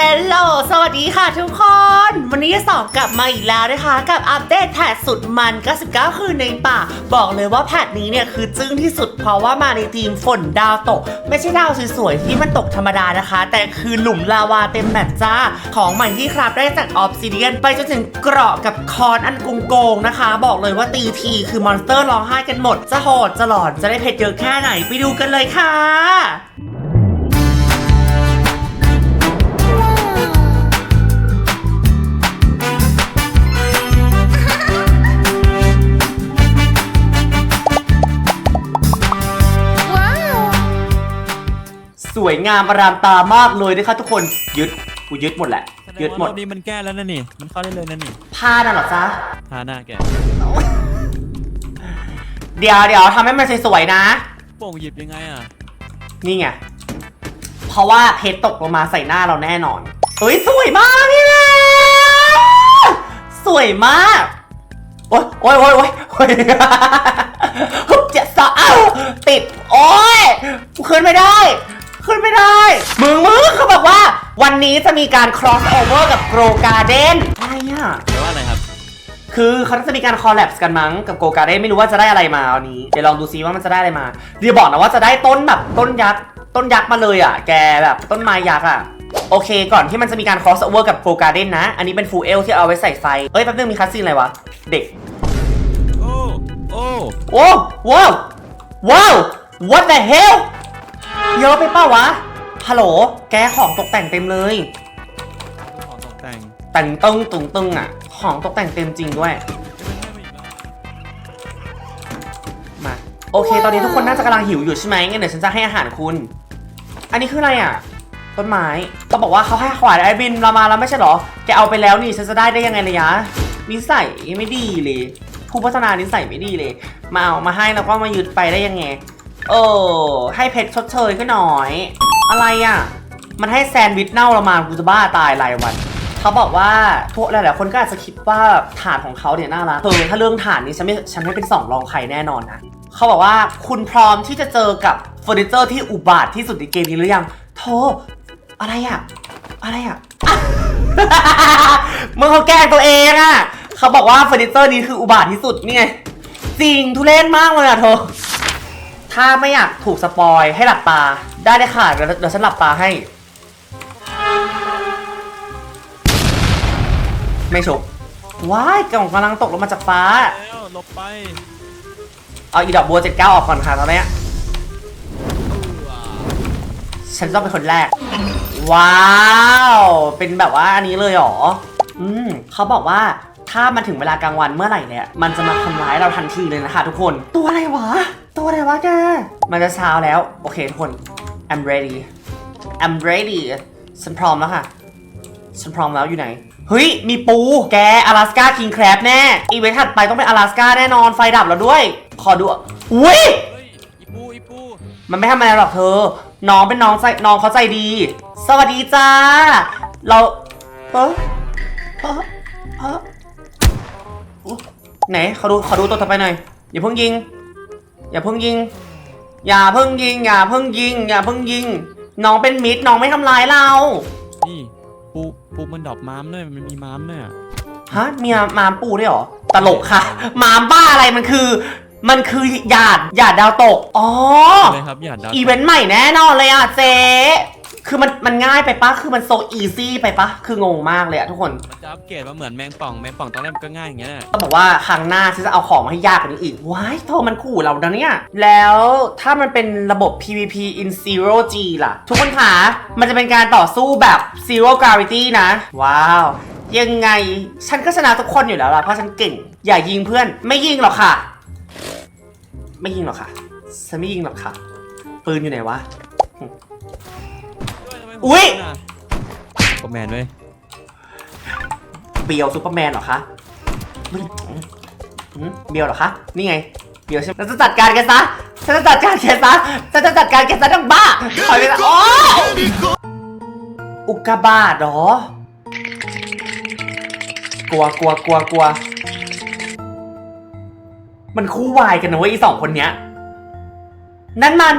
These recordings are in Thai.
ฮลโหล สวัสดีค่ะทุกคน วันนี้สอบกลับมาอีกแล้วนะคะ กับอัปเดตแพทสุดมัน 99 คืนในป่า บอกเลยว่าแพทนี้เนี่ยคือจึ้งที่สุดเพราะว่ามาในทีมฝนดาวตก ไม่ใช่ดาวสวยๆ ที่มันตกธรรมดานะคะ แต่คือหลุมลาวาเต็มแบบจ้า ของใหม่ที่ครับได้จากออฟซิเดียน ไปจนถึงเกราะกับคอนอันกุงโกงนะคะ บอกเลยว่าตีทีคือมอนสเตอร์ร้องไห้กันหมด จะโหดจะหลอนจะได้เพชรเยอะแค่ไหนไปดูกันเลยค่ะ สวยงามอารามตามากเลยนะคะทุกคนยึดกูยึดหมดแหละแสดยึงดว่าหมดรอบนี้มันแก้แล้วนะนี่ มันเข้าได้เลยนะนี่ผ้าน่ะเหรอจ๊ะทาหน้าแกเดี๋ยวเดี๋ยวทำให้มันสวยๆนะ โป่งหยิบยังไงอะนี่ไง เพราะว่าเพชรตกลงมาใส่หน้าเราแน่นอนเฮ้ยสวยมากพี่แม่สวยมาก โอ๊ยโอ๊ยโอ๊ยโอ๊ยโอ๊ยฮึบเจ็ดสาวอ้าวติด โอ๊ยกูขึ้นไม่ได้ ขึ้นไม่ได้ มึงมึงเขาบอกว่า วันนี้จะมีการ cross over กับ Grow Garden อะไรอะเดี๋ยวว่าอะไรครับ คือเขาจะมีการคอลแลบกันมั้งกับโกกาได้ไม่รู้ว่าจะได้อะไรมาวันนี้ เดี๋ยวลองดูซิว่ามันจะได้อะไรมา เดี๋ยวบอกนะว่าจะได้ต้นแบบต้นยักษ์ต้นยักษ์มาเลยอะ แกแบบต้นไม้ยักษ์อะ โอเค ก่อนที่มันจะมีการ cross over กับโกกาเด้นนะ อันนี้เป็นฟูเอลที่เอาไว้ใส่ไฟ เอ้ยแป๊บนึงมีคัสซีนอะไรวะ เด็ก โอ้ โอ้ โอ้ว้าวว้าว what the hell เยอะไปเปล่าวะฮัลโหล แกของตกแต่งเต็มเลย ของตกแต่งแต่งตึงตึงตึงอะ ของตกแต่งเต็มจริงด้วย มา โอเค ตอนนี้ทุกคนน่าจะกำลังหิวอยู่ใช่ไหมงั้นเดี๋ยวฉันจะให้อาหารคุณ อันนี้คืออะไรอะ ต้นไม้เขาบอกว่าเขาให้ขวานไอ้บินเรามาแล้วไม่ใช่เหรอ แกเอาไปแล้วนี่ฉันจะได้ได้ยังไงระยะ นิสัยไม่ดีเลย ผู้พัฒนานิสัยไม่ดีเลย มาเอามาให้แล้วก็มายึดไปได้ยังไง เออ ให้เพชรชดเชยก็หน่อย อะไรอะ มันให้แซนด์วิชเน่าเรามากูจะบ้าตายรายวัน เขาบอกว่าพวกหลายๆคนก็อาจจะคิดว่าฐานของเขาเนี่ยน่ารักเออถ้าเรื่องฐานนี้ฉันไม่ฉันไม่เป็นสองรองใครแน่นอนนะเขาบอกว่าคุณพร้อมที่จะเจอกับเฟอร์นิเจอร์ที่อุบาทที่สุดในเกมนี้หรือยังโธ่อะไรอะอะไรอะมึงเขาแกล้งตัวเองอะเขาบอกว่าเฟอร์นิเจอร์นี้คืออุบาทที่สุดนี่ไงจริงทุเรศมากเลยอะเธอ ถ้าไม่อยากถูกสปอยให้หลับตา ได้เลยค่ะเดี๋ยวเดี๋ยวฉันหลับตาให้ ไม่ชกว้ายกล่องกำลังตกลงมาจากฟ้า แล้วหลบไปเอาอีดอกบัวเจ็ดเก้าออกก่อนค่ะตอนเนี้ยฉันต้องเป็นคนแรก ว้าว เป็นแบบว่าอันนี้เลยเหรอ อืมเขาบอกว่า ถ้ามันถึงเวลากลางวันเมื่อไหร่เนี่ยมันจะมาทำร้ายเราทันทีเลยนะคะทุกคน ตัวอะไรวะ ตัวอะไรวะแกมันจะเช้าแล้ว โอเคทุกคน I'm ready I'm ready ฉันพร้อมแล้วค่ะ ฉันพร้อมแล้วอยู่ไหน เฮ้ย มีปู แกอลาสกาคิงแครบแน่ อีเวนต์ถัดไปต้องเป็นอลาสกาแน่นอน ไฟดับแล้วด้วย ขอดูอะอุ้ย เฮ้ยอีปูอีปูมันไม่ทำอะไรหรอกเธอ น้องเป็นน้องใจน้องเขาใจดี สวัสดีจ้า เราเออเออเอออุ๊ย ไหนขอดูขอดูตัวต่อไปหน่อยอย่าเพิ่งยิง อย่าเพิ่งยิง อย่าเพิ่งยิง อย่าเพิ่งยิง อย่าเพิ่งยิง น้องเป็นมิตรน้องไม่ทำร้ายเรา นี่ปูปูมันดอกม้ามด้วยมันมีม้ามด้วยอะฮะมีมามปูด้วยเหรอ ตลกค่ะ มามบ้าอะไรมันคือ มันคือหยาดหยาดดาวตก อ๋อ เลยครับอย่าดัดอีเวนต์ใหม่แน่นอนเลยอะเจ๊ คือมันมันง่ายไปปะคือมันโซอีซี่ไปปะคืองงมากเลยอะทุกคนมันจะอัปเกรดมาเหมือนแมงป่องแมงป่องตอนแรกมันก็ง่ายอย่างเงี้ยแหละต้องบอกว่าครั้งหน้าฉันจะเอาของมาให้ยากกว่านี้อีกว้ายโทรมันขู่เราแล้วเนี่ย แล้วถ้ามันเป็นระบบ PVP in zero G ล่ะ ทุกคนคะมันจะเป็นการต่อสู้แบบ zero gravity นะ ว้าว ยังไง ฉันก็ชนะทุกคนอยู่แล้วล่ะเพราะฉันเก่ง อย่ายิงเพื่อน ไม่ยิงหรอกค่ะ ไม่ยิงหรอกค่ะฉันไม่ยิงหรอกค่ะ ปืนอยู่ไหนวะ อุ๊ยโอแมนเว้ยเบียวซูเปอร์แมนเหรอคะอุ๊ยอืมเบียวเหรอคะ นี่ไง เบียวใช่ไหมฉันจะจัดการแกซะฉันจะจัดการแกซะฉันจะจัดการแกซะทั้งบ้าถอยไปซะโอ้อุกกาบาตเหรอ กลัวกลัวกลัวกลัว มันคู่วายกันนะเว้ยอีสองคนเนี้ย นั่นมัน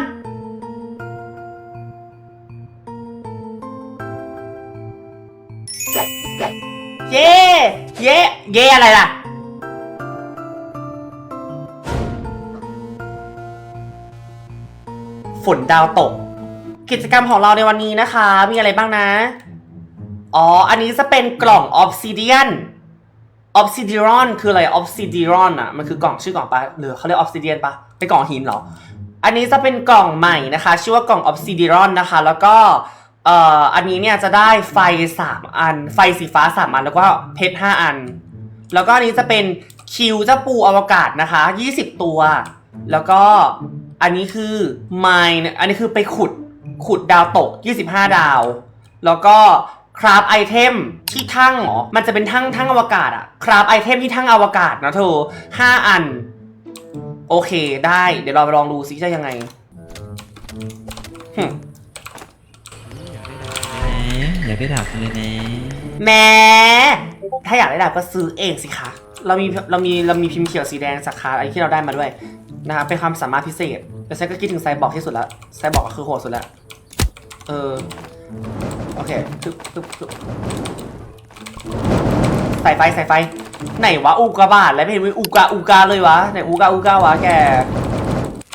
เย่อะไรล่ะ ฝนดาวตก กิจกรรมของเราในวันนี้นะคะ มีอะไรบ้างนะ อ๋อ อันนี้จะเป็นกล่อง Obsidian Obsidian คืออะไร Obsidian อะ มันคือกล่องชื่อกล่องปะหรือเขาเรียก Obsidian ปะเป็นกล่องหินเหรอ อันนี้จะเป็นกล่องใหม่นะคะ ชื่อว่ากล่อง Obsidian นะคะ แล้วก็เอ่ออันนี้เนี่ยจะได้ไฟ 3 อัน ไฟสีฟ้า 3 อัน แล้วก็เพชร 5 อัน แล้วก็อันนี้จะเป็นคิวเจ้าปูอวกาศนะคะ 20 ตัว แล้วก็อันนี้คือไมน์อันนี้คือไปขุดขุดดาวตก 25 ดาว แล้วก็คราฟไอเทมที่ทั้งเหรอ มันจะเป็นทั้งทั้งอวกาศอะคราฟไอเทมที่ทั้งอวกาศนะเธอห้าอัน โอเคได้ เดี๋ยวเราไปลองดูซิจะยังไงหึอยากได้ดาบเลยนะแหม้ ถ้าอยากได้ดาบก็ซื้อเองสิคะ เรามีเรามีเรามีพิมพ์เขียวสีแดงสาขาอะไรที่เราได้มาด้วยนะคะเป็นความสามารถพิเศษแต่ฉันก็คิดถึงไซบอร์กที่สุดละไซบอร์กก็คือโหดสุดละเออโอเคปึ๊บปึ๊บปึ๊บใส่ไฟใส่ไฟ ไหนวะอุกาบาตแล้วไม่เห็นมีอุกาอุกาเลยวะไหนอุกาอุกาวะแก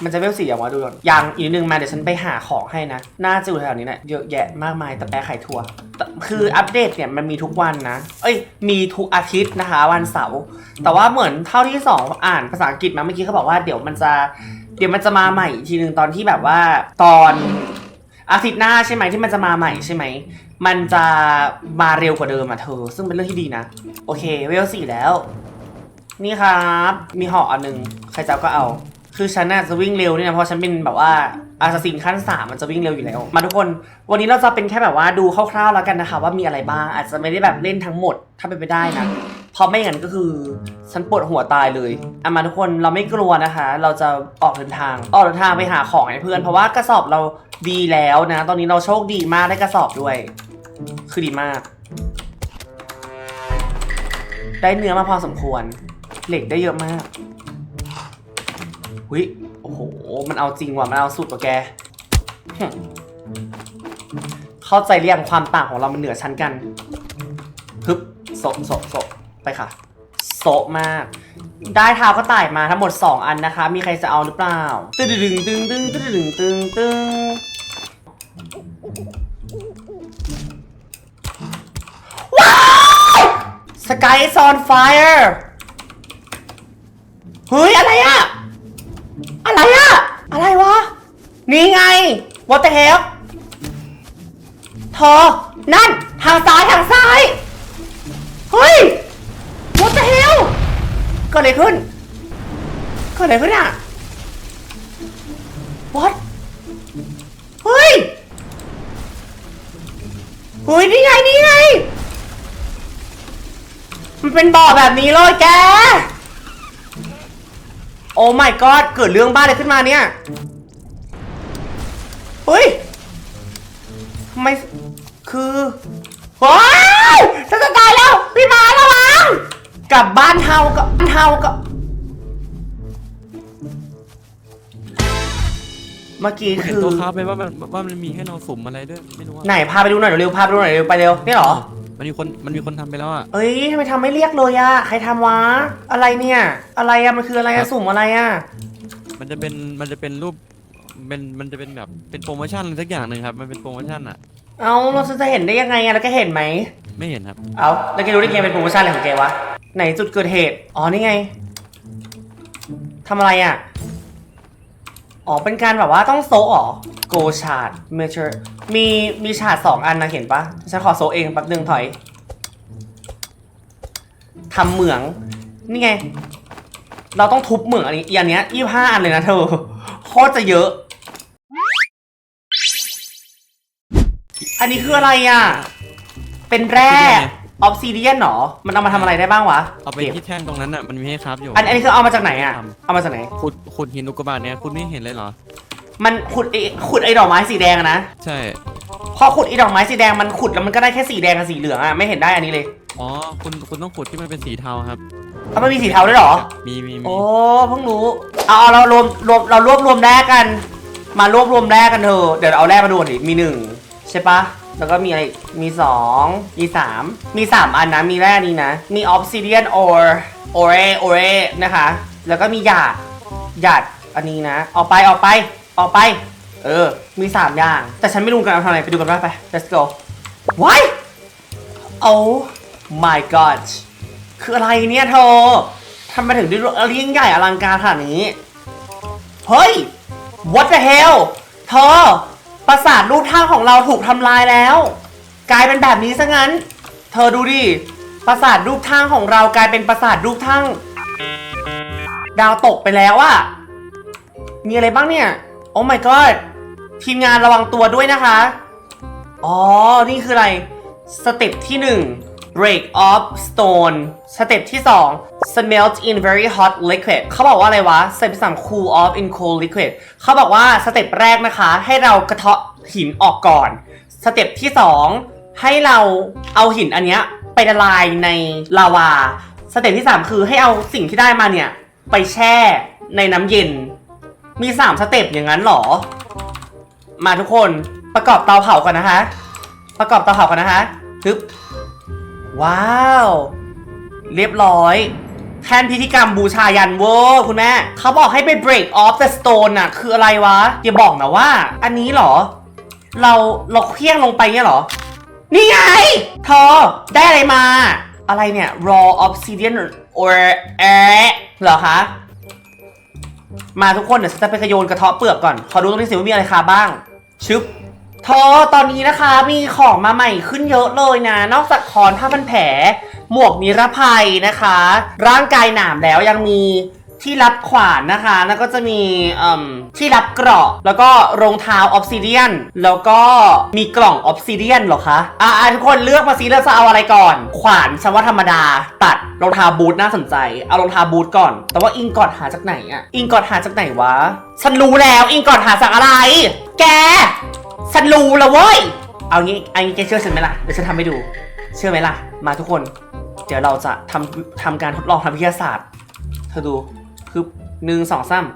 มันจะเวลสี่อย่างวะดูก่อนยังอีกนิดนึงมาเดี๋ยวฉันไปหาของให้นะ น่าจะอยู่แถวนี้แหละเยอะแยะมากมายแต่แปรไข่ถั่วแต่คืออัปเดตเนี่ยมันมีทุกวันนะ เอ้ย มีทุกอาทิตย์นะคะ วันเสาร์แต่ว่าเหมือนเท่าที่สองอ่านภาษาอังกฤษมาเมื่อกี้เขาบอกว่าเดี๋ยวมันจะเดี๋ยวมันจะมาใหม่อีกทีนึงตอนที่แบบว่าตอนอาทิตย์หน้าใช่ไหมที่มันจะมาใหม่ใช่ไหม มันจะมาเร็วกว่าเดิมอะเธอ ซึ่งเป็นเรื่องที่ดีนะ โอเคเวลสี่แล้ว นี่ครับ มีห่ออันหนึ่งใครจะก็เอา คือฉันน่ะจะวิ่งเร็วเนี่ยนะเพราะฉันเป็นแบบว่าอาสซินขั้นสามมันจะวิ่งเร็วอยู่แล้ว มาทุกคน วันนี้เราจะเป็นแค่แบบว่าดูคร่าวๆแล้วกันนะคะ ว่ามีอะไรบ้าง อาจจะไม่ได้แบบเล่นทั้งหมด ถ้าเป็นไปได้นะเพราะไม่งั้นก็คือฉันปวดหัวตายเลยอะมาทุกคนเราไม่กลัวนะคะ เราจะออกเดินทาง ออกเดินทางไปหาของให้เพื่อน เพราะว่ากระสอบเราดีแล้วนะ ตอนนี้เราโชคดีมากได้กระสอบด้วย คือดีมาก ได้เนื้อมาพอสมควร เหล็กได้เยอะมาก หุยโอ้โห มันเอาจริงว่ะ มันเอาสุดกว่าแก เข้าใจเรียงความต่างของเรามันเหนือชั้นกันฮึบโซโซโซไปค่ะ โซมาก ได้เท้ากระต่ายมาทั้งหมด 2 อันนะคะ มีใครจะเอาหรือเปล่า ตึ้งตึงตึงตึงตึงตึงตึงตึงว้าวสกาย is on fire เฮ้ย อะไรอะ อะไรอะอะไรวะ นี่ไง what the hell เธอนั่น ทางซ้ายทางซ้าย เฮ้ย what the hell เกิดอะไรขึ้น เกิดอะไรขึ้นอะ what เฮ้ย เฮ้ย นี่ไง นี่ไง มันเป็นบ่อแบบนี้เลยแก โอ้ my god เกิดเรื่องบ้าอะไรขึ้นมาเนี่ย เฮ้ยทำไมคือว้ายฉันจะตายแล้ว พี่หมาระวังกลับบ้านเฮากับบ้านเฮากับเมื่อกี้เห็นคือ ตัวคราฟไหมว่ามันว่ามันมีให้เราสุ่มอะไรด้วยไม่รู้ว่า ไหนพาไปดูหน่อยเร็วๆพาไปดูหน่อยเร็วไปเร็วนี่เหรอ มันมีคนมันมีคนทำไปแล้วอะ เอ้ยทำไมทำไม่เรียกเลยอะใครทำวะ อะไรเนี่ย อะไรอะมันคืออะไรอะสุ่มอะไรอะมันจะเป็นมันจะเป็นรูปเป็นมันจะเป็นแบบเป็นโปรโมชั่นอะไรสักอย่างหนึ่งครับ มันเป็นโปรโมชั่นอะ เอาเราจะเห็นได้ยังไงอะแล้วแกเห็นไหม ไม่เห็นครับ เอาแล้วแกรู้ได้ไงเป็นโปรโมชั่นอะไรของแกวะ ไหนจุดเกิดเหตุ อ๋อนี่ไงทำอะไรอะ อ๋อ เป็นการแบบว่าต้องโซะเหรอโกชาร์ดเมเจอร์มีมีชาร์ดสองอันนะเห็นปะฉันขอโซเองแป๊บนึงถอยทำเหมือง นี่ไง เราต้องทุบเหมืองอันนี้อีอันเนี้ยยี่ห้าอันเลยนะเธอโคตรจะเยอะ อันนี้คืออะไรอะ เป็นแร่ ออฟซิเดียนเหรอ มันเอามาทำอะไรได้บ้างวะเอาไปก็บที่แท่นตรงนั้นอะมันมีให้คราฟอยู่อันอันนี้คือเอามาจากไหนอะ เอามาจากไหน ขุดขุดหินอุกกาบาตเนี่ยคุณไม่เห็นเลยเหรอ มันขุดไอขุดไอดอกไม้สีแดงอะนะ ใช่ พอขุดไอดอกไม้สีแดงมันขุดแล้วมันก็ได้แค่สีแดงกับสีเหลืองอะไม่เห็นได้อันนี้เลยอ๋อคุณคุณต้องขุดที่มันเป็นสีเทาครับ เอามันมีสีเทาด้วยเหรอ มีมีมีโอ้เพิ่งรู้ เอาเอาเรารวมรวมเรารวบรวมแร่กัน มารวบรวมแร่กันเถอะเดี๋ยวเอาแร่มาดูดิมีหนึ่งใช่ปะ แล้วก็มีอะไรอีกมีสองมีสามมีสามอันนะ มีแร่นี้นะ มี obsidian ore ore ore นะคะ แล้วก็มีหยาดหยาดอันนี้นะ ออกไปออกไปออกไป เออ มีสามอย่าง แต่ฉันไม่รู้กันเอาทำอะไรไปดูกันว่าไป let's go why oh my god คืออะไรเนี่ยเธอทำไมถึงได้เลี้ยงใหญ่อลังการขนาดนี้ เฮ้ย what the hell เธอ ปราสาทรูปท่างของเราถูกทำลายแล้ว กลายเป็นแบบนี้ซะงั้น เธอดูดิปราสาทรูปท่างของเรากลายเป็นปราสาทรูปท่างดาวตกไปแล้วอะมีอะไรบ้างเนี่ย โอ้ my god ทีมงานระวังตัวด้วยนะคะ อ๋อ นี่คืออะไร สเต็ปที่หนึ่ง break off stone สเต็ปที่ 2 smelt in very hot liquid เขาบอกว่าอะไรวะ สเต็ปที่ 3 cool off in cold liquid เขาบอกว่าสเต็ปแรกนะคะ ให้เรากระเทาะหินออกก่อน สเต็ปที่ 2 ให้เราเอาหินอันเนี้ยไปละลายในลาวา สเต็ปที่ 3 คือให้เอาสิ่งที่ได้มาเนี่ย ไปแช่ในน้ำเย็น มี 3 สเต็ปอย่างนั้นเหรอ มาทุกคนประกอบเตาเผาก่อนนะคะ ประกอบเตาเผาก่อนนะคะฮึบ ว้าว เรียบร้อย แทนพิธีกรรมบูชายันเวอร์คุณแม่ เขาบอกให้ไป break off the stone น่ะ คืออะไรวะ อย่าบอกนะว่า อันนี้เหรอ เราเราเคลี้ยงลงไปเนี่ยเหรอ นี่ไงเธอได้อะไรมา อะไรเนี่ย raw obsidian or เอ๊ะเหรอคะมาทุกคนเดี๋ยวจะไปขโยนกระเทาะเปลือกก่อน ขอดูตรงนี้สิว่ามีอะไรคาบ้าง ชึบ เธอตอนนี้นะคะมีของมาใหม่ขึ้นเยอะเลยนะ นอกจากคอนผ้าพันแผล หมวกนิรภัยนะคะ ร่างกายหนามแล้วยังมีที่รับขวานนะคะ แล้วก็จะมีที่รับเกราะ แล้วก็รองเท้าออฟซิเดียน แล้วก็มีกล่องออฟซิเดียนหรอคะ อ่าทุกคนเลือกมาซิแล้วจะเอาอะไรก่อน ขวานฉันว่าธรรมดา ตัดรองเท้าบูทน่าสนใจ เอารองเท้าบูทก่อน แต่ว่าอิงกอดหาจากไหนอะอิงกอดหาจากไหนวะ ฉันรู้แล้ว อิงกอดหาจากอะไร แก ฉันรู้แล้วเว้ย เอางี้เอันนี้แกเชื่อฉันไหมล่ะ เดี๋ยวฉันทำให้ดู เชื่อไหมล่ะ มาทุกคน เดี๋ยวเราจะทำทำการทดลองทางวิทยาศาสตร์ เธอดู คือหนึ่งสองสาม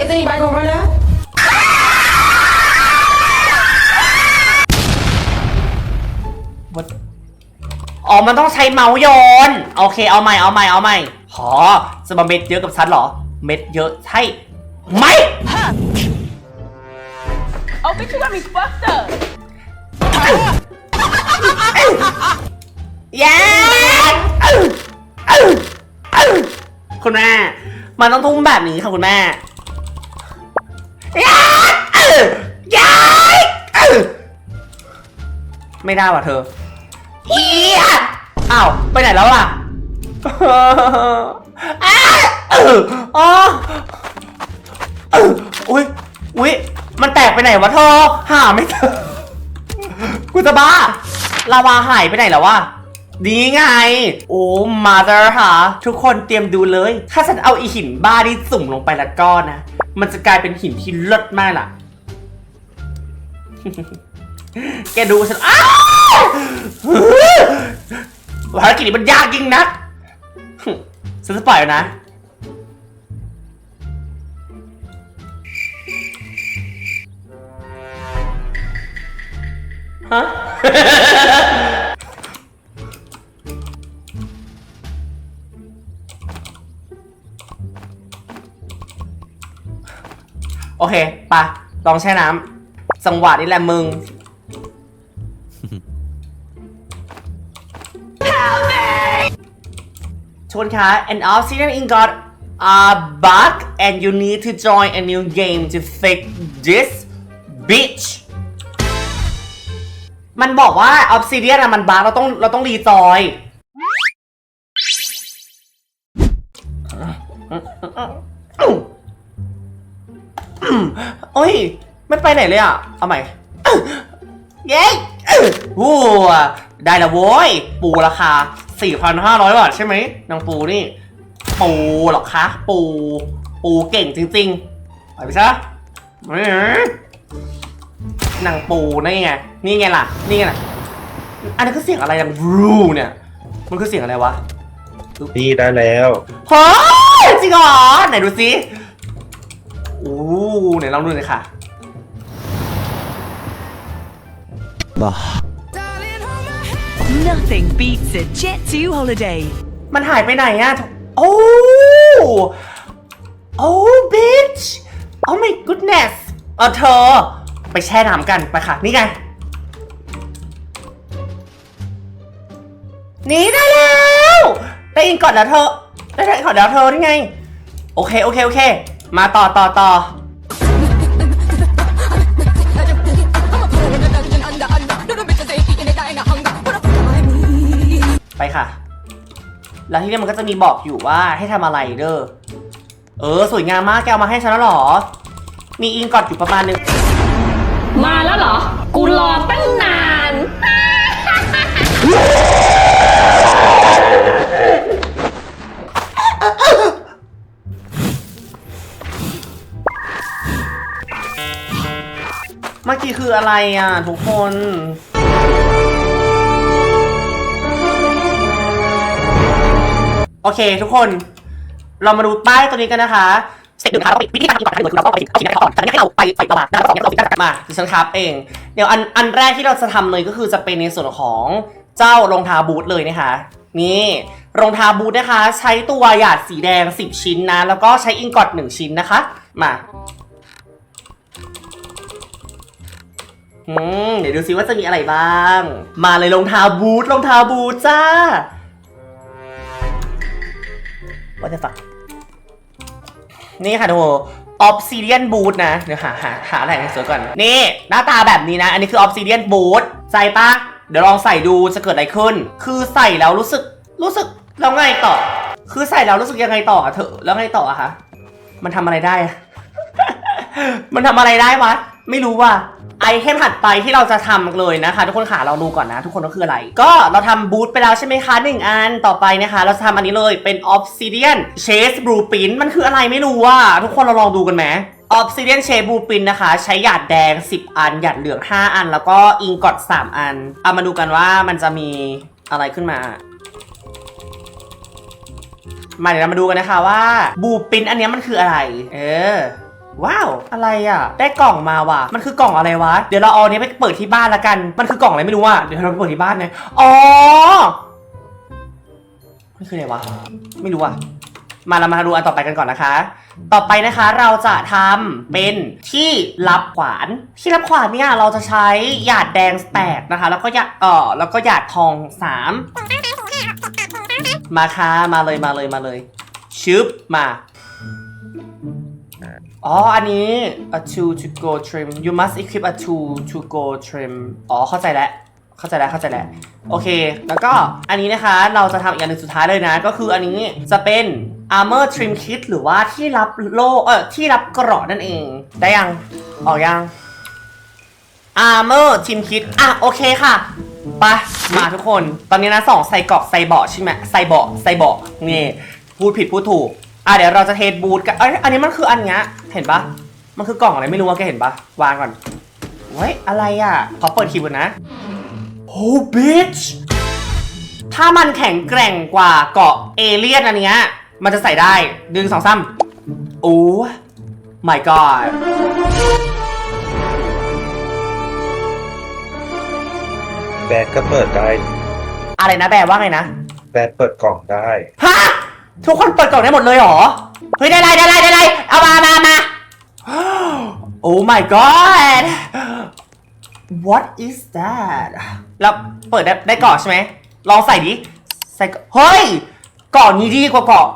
Is anybody gonna run out? วัดอ๋อ มันต้องใช้เมาส์โยน โอเค เอาใหม่ เอาใหม่ เอาใหม่หอจะมาเม็ดเยอะกับฉันเหรอ เม็ดเยอะใช่ไหม Oh, bitch, you got me fucked up. เย้คุณแม่ มันต้องทุ่มแบบนี้ค่ะคุณแม่ย้ย้ไม่ได้ว่ะเธอเอียอ้าว ไปไหนแล้วล่ะอ้าวอ๋ออุ้ยอุ้ย มันแตกไปไหนวะเธอหาไม่เจอกูจะบ้าลาวาหายไปไหนแล้ววะดีไง โอ้มาเตอร์ค่ะ ทุกคนเตรียมดูเลย ถ้าฉันเอาอีหินบ้าที่สุ่มลงไปแล้วก็นะ มันจะกลายเป็นหินที่เลิศมากล่ะ แกดูฉัน อ้าวภารกิจนี้มันยากยิ่งนักฉันจะปล่อยแล้วนะ ฮะ โอเคไปะลองแช่น้ำจังหวะนี้แหละมึง ชวนคะ an obsidian ingot a bug and you need to join a new game to fix this bitch มันบอกว่า obsidian อะมันบักเราต้องเราต้องรีจอย โอ้ย ไม่ไปไหนเลยอะ เอาใหม่ เย้วู้ได้ละโว้ย ปูราคา 4,500 บาทใช่ไหมนางปูนี่ ปูหรอคะ ปู ปูเก่งจริง ๆ ไปไปซะ นางปูนี่ไง นี่ไงล่ะ นี่ไงล่ะ อันนี้คือเสียงอะไรดังรูเนี่ย มันคือเสียงอะไรวะนี่ได้แล้วเฮ้ยจริงเหรอ ไหนดูสิอู้ไหนลองดูหน่อยค่ะ Nothing beats a Jet 2 holiday. มันหายไปไหนอะโอ้ โอ้ bitch oh my goodness เออเธอ ไปแช่น้ำกันไปค่ะ นี่ไง นี่ได้แล้วได้อินก่อนแล้วเธอได้ได้ก่อนแล้วเธอนี่ไง โอเคโอเคโอเค มาต่อต่อต่อไปค่ะ แล้วที่นี่มันก็จะมีบอกอยู่ว่าให้ทำอะไรเด้อ เออ สวยงามมากแกเอามาให้ฉันแล้วหรอ มีอิงกอดอยู่ประมาณนึง มาแล้วเหรอ กูรอตั้งนาน เมื่อกี้คืออะไรอะ ทุกคน โอเคทุกคน เรามาดูป้ายตัวนี้กันนะคะ สเต็ปหนึ่งนะคะเราไปวิธีการทำก่อนคือเราต้องไปเอาสีแดงก่อนจากนั้ให้เราไปไปประมาณแล้วก็สองเราฟิกกันมาดิฉันครับเอง เดี๋ยวอันอันแรกที่เราจะทำเลยก็คือจะเป็นในส่วนของเจ้ารองเท้าบูทเลยนะคะนี่รองเท้าบูทนะคะ ใช้ตัวหยาดสีแดง 10 ชิ้นนะ แล้วก็ใช้อิงกอด1ชิ้นนะคะ มาอืมเดี๋ยวดูซิว่าจะมีอะไรบ้าง มาเลยรองเท้าบูทรองเท้าบูทจ้าว่าจะฝัก นี่ค่ะทุกคนออฟซิเดียนบูทนะเดี๋ยวหาหาหาอะไรให้สวยก่อน นี่ หน้าตาแบบนี้นะ อันนี้คือออฟซิเดียนบูทใจปะเดี๋ยวลองใส่ดูจะเกิดอะไรขึ้น คือใส่แล้วรู้สึกรู้สึกแล้วไงต่อ คือใส่แล้วรู้สึกยังไงต่ออะเถอะแล้วไงต่ออะคะมันทำอะไรได้ มันทำอะไรได้วะ ไม่รู้ว่ะไอเทมถัดไปที่เราจะทำเลยนะคะ ทุกคนค่ะเราดูก่อนนะ ทุกคนก็คืออะไร ก็เราทำบูทไปแล้วใช่ไหมคะหนึ่งอันต่อไปนะคะ เราจะทำอันนี้เลยเป็น Obsidian Chase Blueprint มันคืออะไรไม่รู้ว่ะทุกคนเราลองดูกันไหม Obsidian Chase Blueprint นะคะ ใช้หยาดแดง 10 อัน หยาดเหลือง 5 อัน แล้วก็อิงกอด3 อัน เอามาดูกันว่ามันจะมีอะไรขึ้นมา มาเดี๋ยวเรามาดูกันนะคะว่าบูปินอันนี้มันคืออะไร เออ ว้าว อะไรอะ ได้กล่องมาว่ะ มันคือกล่องอะไรวะ เดี๋ยวเราเอาอันนี้ไปเปิดที่บ้านละกัน มันคือกล่องอะไรไม่รู้อะ เดี๋ยวเราไปเปิดที่บ้านนะอ๋อ มันคืออะไรวะ ไม่รู้อะ มาเรามาดูอันต่อไปกันก่อนนะคะ ต่อไปนะคะเราจะทำเป็นที่รับขวาน ที่รับขวานเนี่ยเราจะใช้หยาดแดงแปดนะคะ แล้วก็หยาดเออแล้วก็หยาดทองสามมาค่ะ มาเลยมาเลยมาเลยชึบมา อ๋อ อันนี้ a tool to go trim you must equip a tool to go trim อ๋อ เข้าใจแล้ว เข้าใจแล้ว เข้าใจแล้ว โอเค แล้วก็อันนี้นะคะ เราจะทำอีกอันหนึ่งสุดท้ายเลยนะ ก็คืออันนี้จะเป็น armor trim kit หรือว่าที่รับโล่ เออที่รับเกราะนั่นเอง ได้ยัง ออกยัง armor trim kit อะ โอเคค่ะไปมาทุกคน ตอนนี้นะสองใส่เกราะใส่เบาะใช่ไหมใส่เบาะใส่เบาะนี่ พูดผิดพูดถูก อะเดี๋ยวเราจะเทสบูทกันเอ้ยอันนี้มันคืออันเนี้ยเห็นปะมันคือกล่องอะไรไม่รู้ว่าแกเห็นปะวางก่อนเว้ยอะไรอะขอเปิดคลิปก่อนนะโอ้บิชถ้ามันแข็งแกร่งกว่าเกาะเอเลียนอันเนี้ยมันจะใส่ได้ดึงสองซ้ำโอ้ my god แบกก็เปิดได้ อะไรนะแบร์ว่าไงนะ แบกเปิดกล่องได้ฮะ ทุกคนเปิดกล่องได้หมดเลยเหรอ เฮ้ยได้ไรได้ไรได้ไรเอามามามาโอ้ my god what is that แล้วเปิดได้ได้เกาะใช่ไหม ลองใส่ดิ ใส่เฮ้ยเกาะนี้ดีกว่าเกาะ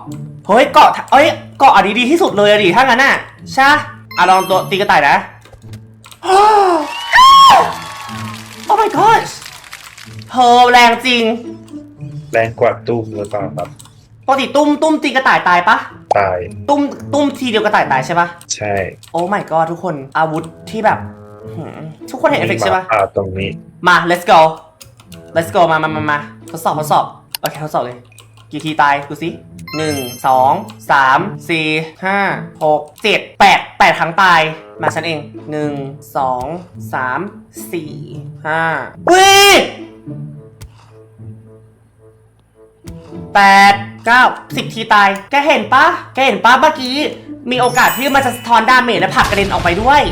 เฮ้ยเกาะเอ้ยเกาะอันนี้ดีที่สุดเลยอะดิถ้างั้นน่ะใช่อะลองตัวตีกระต่ายนะ oh my gosh เธอแรงจริง แรงกว่าตุ้มหรือเปล่าครับ ปกติตุ้มตุ้มตีกระต่ายตายปะตาย ตุ้มตุ้มทีเดียวกระต่ายตายใช่ปะใช่โอ้ my god ทุกคนอาวุธที่แบบหืมทุกคนเห็นเอฟเฟกต์ใช่ปะอ่าตรงนี้ มา let's go let's go มามามามาทดสอบทดสอบโอเคทดสอบเลย กี่ทีตายดูสิหนึ่งสองสามสี่ห้าหกเจ็ดแปดแปดครั้งตาย มาฉันเองหนึ่งสองสามสี่ห้าอุ้ยแปด เก้าสิบทีตาย แกเห็นปะแกเห็นปะเมื่อกี้ มีโอกาสที่มันจะสะท้อนดาเมจและผลักกระเด็นออกไปด้วย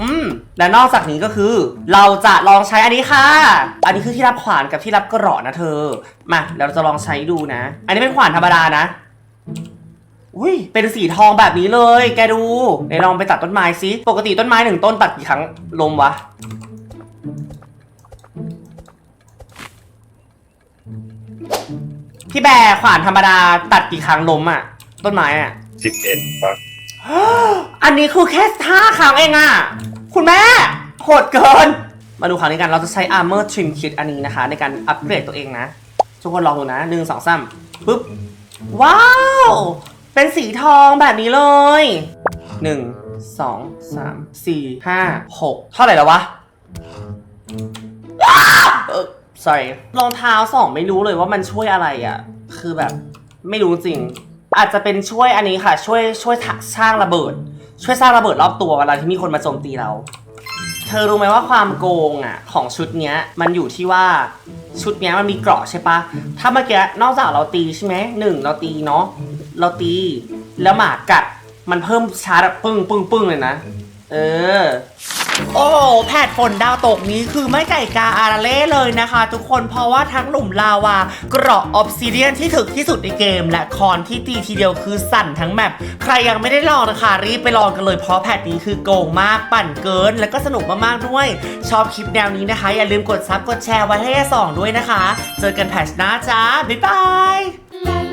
อืม และนอกจากนี้ก็คือ เราจะลองใช้อันนี้ค่ะ อันนี้คือที่รับขวานกับที่รับกระหอนะเธอ มาเราจะลองใช้ดูนะ อันนี้เป็นขวานธรรมดานะอุ้ย เป็นสีทองแบบนี้เลย แกดูไหนลองไปตัดต้นไม้ซิปกติต้นไม้หนึ่งต้นตัดกี่ครั้งลมวะ พี่แบร์ขวานธรรมดาตัดกี่ครั้งล้มอะต้นไม้อะสิบเอ็ดปะอันนี้คือแค่ห้าครั้งเองอะคุณแม่โหดเกิน มาดูครั้งนี้กันเราจะใช้ Armor Trim Kit อันนี้นะคะ ในการอัปเกรดตัวเองนะ ทุกคนลองดูนะหนึ่งสองสามปึ๊บ ว้าว เป็นสีทองแบบนี้เลยหนึ่งสองสามสี่ห้าหกเท่าไหร่แล้ววะว้าวเออ sorry รองเท้าสองไม่รู้เลยว่ามันช่วยอะไรอะ่ะ คือแบบไม่รู้จริง อาจจะเป็นช่วยอันนี้ค่ะ ช่วยช่วยสร้างระเบิด ช่วยสร้างระเบิดรอบตัวเวลาที่มีคนมาโจมตีเรา เธอรู้ไหมว่าความโกงอะของชุดเนี้ย มันอยู่ที่ว่าชุดเนี้ยมันมีเกราะใช่ปะถ้าเมื่อกี้นอกจากเราตีใช่ไหมหนึ่งเราตีเนาะเราตี แล้วหมากัดมันเพิ่มชาร์จปึ้งปึ้งปึ้งเลยนะ เออ โอ้แผดฝนดาวตกนี้คือไม่ไก่กาอาราเล่เลยนะคะ ทุกคนเพราะว่าทั้งหลุมลาวาเกราะออฟซิเดียนที่ถึกที่สุดในเกม และคอนที่ตีทีเดียวคือสั่นทั้งแมปใครยังไม่ได้ลองนะคะรีบไปลองกันเลยเพราะแพทนี้คือโกงมากปั่นเกิน และก็สนุกมากๆด้วย ชอบคลิปแนวนี้นะคะ อย่าลืมกดซับกดแชร์ไว้ให้สองด้วยนะคะ เจอกันแพทหน้าจ้าบ๊ายบาย